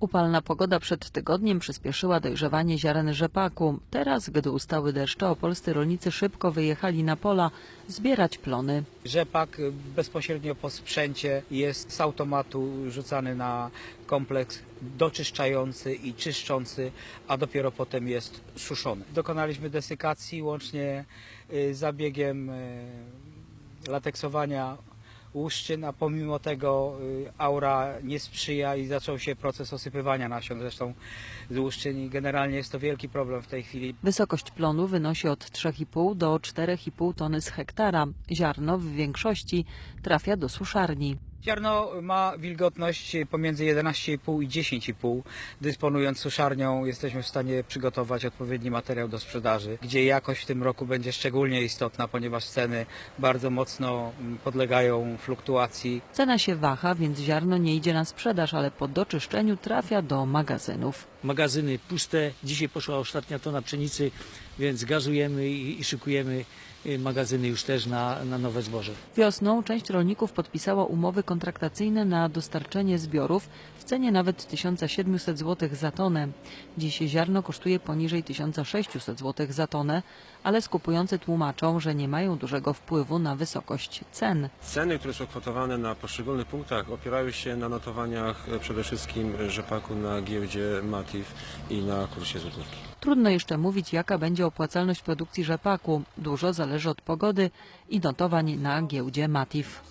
Upalna pogoda przed tygodniem przyspieszyła dojrzewanie ziaren rzepaku. Teraz, gdy ustały deszcze, opolscy rolnicy szybko wyjechali na pola zbierać plony. Rzepak bezpośrednio po sprzęcie jest z automatu rzucany na kompleks doczyszczający i czyszczący, a dopiero potem jest suszony. Dokonaliśmy desykacji łącznie y, z zabiegiem y, lateksowania łuszczyn, a pomimo tego y, aura nie sprzyja i zaczął się proces osypywania nasion zresztą z łuszczyn i generalnie jest to wielki problem w tej chwili. Wysokość plonu wynosi od 3,5 do 4,5 tony z hektara. Ziarno w większości trafia do suszarni. Ziarno ma wilgotność pomiędzy 11,5 i 10,5. Dysponując suszarnią jesteśmy w stanie przygotować odpowiedni materiał do sprzedaży, gdzie jakość w tym roku będzie szczególnie istotna, ponieważ ceny bardzo mocno mm, podlegają fluktuacji. Cena się waha, więc ziarno nie idzie na sprzedaż, ale po doczyszczeniu trafia do magazynów. Magazyny puste. Dzisiaj poszła ostatnia tona pszenicy, więc gazujemy i, i szykujemy y, magazyny już też na, na nowe zboże. Wiosną część rolników podpisała umowy kontraktacyjne na dostarczenie zbiorów w cenie nawet 1700 zł za tonę. Dziś ziarno kosztuje poniżej 1600 zł za tonę, ale skupujący tłumaczą, że nie mają dużego wpływu na wysokość cen. Ceny, które są kwotowane na poszczególnych punktach opierały się na notowaniach e, przede wszystkim rzepaku na giełdzie I na kursie złotówki. Trudno jeszcze mówić, jaka będzie opłacalność produkcji rzepaku. Dużo zależy od pogody i notowań na giełdzie Matif.